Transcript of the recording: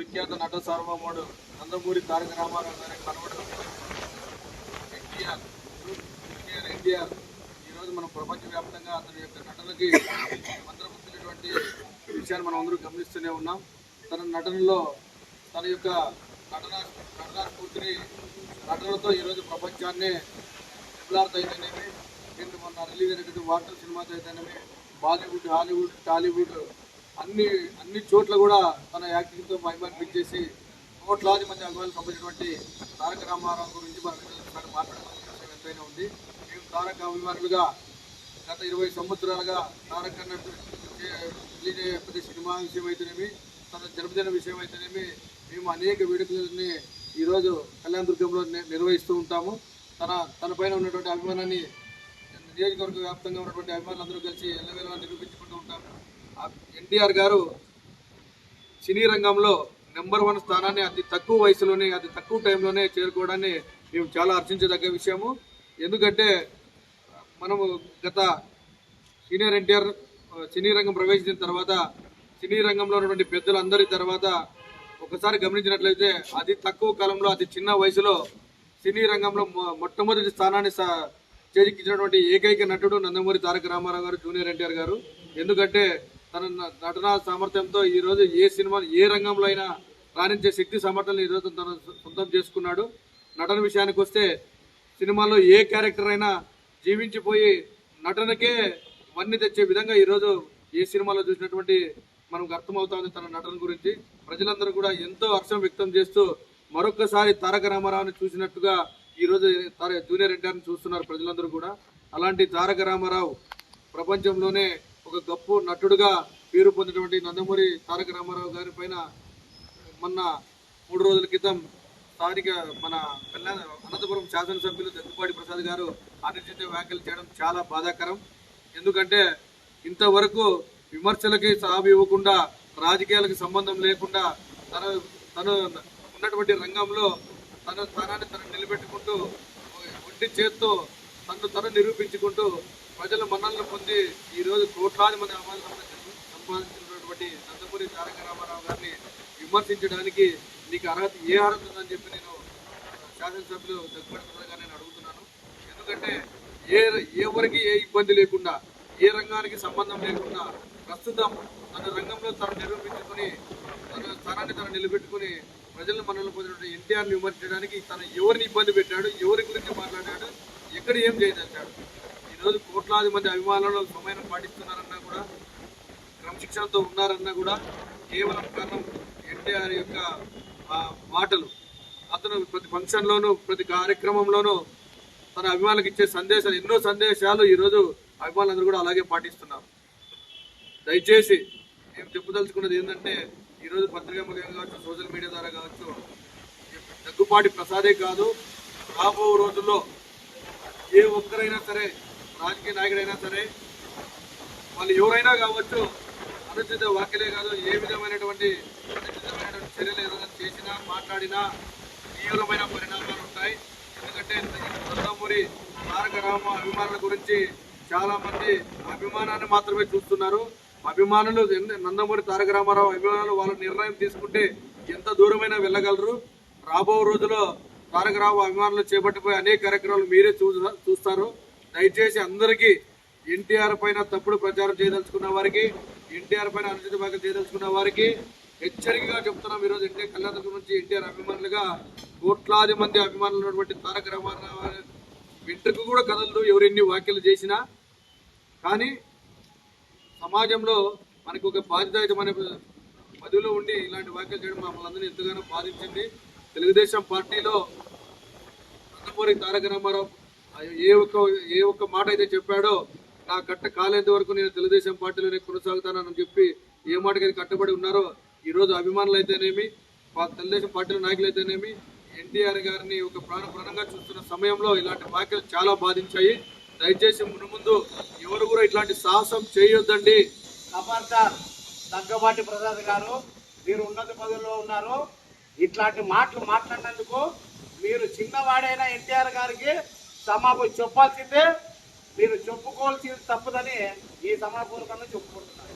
విఖ్యాత నట సార్వభౌముడు నందమూరి తారక రామారావు గారి కనబడడం ఎన్టీఆర్ ఎన్టీఆర్ ఎన్టీఆర్. ఈరోజు మనం ప్రపంచవ్యాప్తంగా అతని యొక్క నటనకి మంత్రపుచ్చినటువంటి విషయాన్ని మనం అందరూ గమనిస్తూనే ఉన్నాం. తన నటనలో తన యొక్క నటన నటనా స్ఫూర్తిని నటనతో ఈరోజు ప్రపంచాన్ని విప్లార్త అయితేనేమి నిన్న మొన్న రిలీజ్ అయినటువంటి వార్తల సినిమాతో అయితేనేమి బాలీవుడ్ హాలీవుడ్ టాలీవుడ్ అన్ని అన్ని చోట్ల కూడా తన యాక్టింగ్తో మహిమనిపించేసి కోట్లాది మంది అభిమానులు పంపించినటువంటి తారక రామారావు గురించి మనం ఒకసారి ఎంతైనా ఉంది. మేము తారక అభిమానులుగా గత ఇరవై సంవత్సరాలుగా తారక్ ప్రతి సినిమా విషయం అయితేనేమి తన జన్మదిన విషయం అయితేనేమి మేము అనేక వేడుకలని ఈరోజు కళ్యాణ దుర్గంలో నిర్వహిస్తూ ఉంటాము. తన తనపైన ఉన్నటువంటి అభిమానాన్ని నియోజకవర్గ వ్యాప్తంగా ఉన్నటువంటి అభిమానులందరూ కలిసి ఎల్లవేళ నిరూపించుకుంటూ ఉంటాము. ఎన్టీఆర్ గారు సినీ రంగంలో నెంబర్ వన్ స్థానాన్ని అతి తక్కువ వయసులోనే అతి తక్కువ టైంలోనే చేరుకోవడాన్ని మేము చాలా అర్చించదగ్గ విషయము. ఎందుకంటే మనము గత సీనియర్ ఎన్టీఆర్ సినీ రంగం ప్రవేశించిన తర్వాత సినీ రంగంలో ఉన్నటువంటి పెద్దలందరి తర్వాత ఒకసారి గమనించినట్లయితే అతి తక్కువ కాలంలో అతి చిన్న వయసులో సినీ రంగంలో మొట్టమొదటి స్థానాన్ని సా- చేజిక్కించినటువంటి ఏకైక నటుడు నందమూరి తారక రామారావు గారు జూనియర్ ఎన్టీఆర్ గారు. ఎందుకంటే తన నటనా సామర్థ్యంతో ఈరోజు ఏ సినిమా ఏ రంగంలో అయినా రాణించే శక్తి సామర్థ్యాలను ఈ రోజు తన సొంతం చేసుకున్నాడు. నటన విషయానికి వస్తే సినిమాలో ఏ క్యారెక్టర్ అయినా జీవించిపోయి నటనకే వన్ని తెచ్చే విధంగా ఈరోజు ఏ సినిమాలో చూసినటువంటి మనకు అర్థమవుతుంది తన నటన గురించి. ప్రజలందరూ కూడా ఎంతో హర్షం వ్యక్తం చేస్తూ మరొకసారి తారక రామారావుని చూసినట్టుగా ఈరోజు తార- జూనియర్ ఎన్టీఆర్ని చూస్తున్నారు ప్రజలందరూ కూడా. అలాంటి తారక రామారావు ప్రపంచంలోనే ఒక గొప్ప నటుడుగా పేరు పొందినటువంటి నందమూరి తారక రామారావు గారి పైన మొన్న మూడు రోజుల క్రితం స్థానిక మన కళ్యాణ అనంతపురం శాసనసభ్యులు దగ్గుపాటి ప్రసాద్ గారు అనుచిత వ్యాఖ్యలు చేయడం చాలా బాధాకరం. ఎందుకంటే ఇంతవరకు విమర్శలకి సాగు ఇవ్వకుండా రాజకీయాలకు సంబంధం లేకుండా తన తను ఉన్నటువంటి రంగంలో తన స్థానాన్ని తను నిలబెట్టుకుంటూ ఒంటి చేత్తో తను తను నిరూపించుకుంటూ ప్రజల మన్నలను పొంది ఈ రోజు కోట్లాది మంది సంపాదించినటువంటి నందమూరి తారక రామారావు గారిని విమర్శించడానికి నీకు అర్హత ఏ అర్హత ఉందని చెప్పి నేను శాసనసభ్యులు దగ్గరగా నేను అడుగుతున్నాను. ఎందుకంటే ఏ ఎవరికి ఏ ఇబ్బంది లేకుండా ఏ రంగానికి సంబంధం లేకుండా ప్రస్తుతం తన రంగంలో తను నిరూపించుకొని తన స్థానాన్ని తను నిలబెట్టుకుని ప్రజలను మనల్ని పొందిన ఎన్టీఆర్ని విమర్శించడానికి తను ఎవరిని ఇబ్బంది పెట్టాడు ఎవరి గురించి మాట్లాడాడు ఎక్కడ ఏం చేయదంటాడు? లక్షలాది మంది అభిమానులు సమయం పాటిస్తున్నారన్నా కూడా క్రమశిక్షణతో ఉన్నారన్నా కూడా కేవలం కారణం ఎన్టీఆర్ యొక్క మాటలు. అతను ప్రతి ఫంక్షన్లోనూ ప్రతి కార్యక్రమంలోనూ తన అభిమానులకు ఇచ్చే సందేశాలు ఎన్నో సందేశాలు ఈరోజు అభిమానులందరూ కూడా అలాగే పాటిస్తున్నారు. దయచేసి మేము చెప్పదలుచుకున్నది ఏంటంటే ఈరోజు పత్రికా ముఖంగా కావచ్చు సోషల్ మీడియా ద్వారా కావచ్చు దగ్గుపాటి ప్రసాదే కాదు రాబో రోజుల్లో ఏ ఒక్కరైనా సరే రాజకీయ నాయకుడైనా సరే వాళ్ళు ఎవరైనా కావచ్చు అనుచిత వ్యాఖ్యలే కాదు ఏ విధమైనటువంటి అనుచితమైనటువంటి చర్యలు ఏదైనా చేసినా మాట్లాడినా తీవ్రమైన పరిణామాలు ఉంటాయి. ఎందుకంటే నందమూరి తారక రామ అభిమానుల గురించి చాలా మంది అభిమానాన్ని మాత్రమే చూస్తున్నారు. అభిమానులు నందమూరి తారక రామారావు అభిమానులు వాళ్ళ నిర్ణయం తీసుకుంటే ఎంత దూరమైనా వెళ్ళగలరు? రాబో రోజుల్లో తారక రావు అభిమానులు చేపట్టిపోయి అనేక కార్యక్రమాలు మీరే చూ చూస్తారు. దయచేసి అందరికీ ఎన్టీఆర్ పైన తప్పుడు ప్రచారం చేయదలుచుకున్న వారికి ఎన్టీఆర్ పైన అనుచిత వ్యాఖ్యలు చేయదలుచుకున్న వారికి హెచ్చరికగా చెప్తున్నాం ఈరోజు ఎన్టీఆర్ కళ్యాణ నుంచి ఎన్టీఆర్ అభిమానులుగా కోట్లాది మంది అభిమానులు ఉన్నటువంటి తారక రామారావు వెంట్రుకు కూడా కథలు ఎవరు ఎన్ని వ్యాఖ్యలు చేసినా. కానీ సమాజంలో మనకు ఒక బాధ్యతాయుతమైన పదవిలో ఉండి ఇలాంటి వ్యాఖ్యలు చేయడం మమ్మల్ని అందరినీ ఎంతగానో బాధించింది. తెలుగుదేశం పార్టీలో నందమూరి తారక రామారావు ఏ ఒక్క ఏ ఒక్క మాట అయితే చెప్పాడో నా కట్ట కాలేంత వరకు నేను తెలుగుదేశం పార్టీలోనే కొనసాగుతానని చెప్పి ఏ మాటకైతే కట్టబడి ఉన్నారో ఈరోజు అభిమానులు అయితేనేమి తెలుగుదేశం పార్టీల నాయకులు అయితేనేమి ఎన్టీఆర్ గారిని ఒక ప్రాణప్రణంగా చూస్తున్న సమయంలో ఇలాంటి వ్యాఖ్యలు చాలా బాధించాయి. దయచేసి మునుముందు ఎవరు కూడా ఇట్లాంటి సాహసం చేయొద్దండి. ఖబర్దార్ దగ్గబాటి ప్రసాద్ గారు మీరు ఉన్నత పదవిలో ఉన్నారు. ఇట్లాంటి మాటలు మాట్లాడినందుకు మీరు చిన్నవాడైన ఎన్టీఆర్ గారికి క్షమాపణ చెప్పాల్సిందే. మీరు చెప్పుకోవాల్సింది తప్పదని ఈ సమాపూర్వకంగా చెప్పుకుంటున్నారు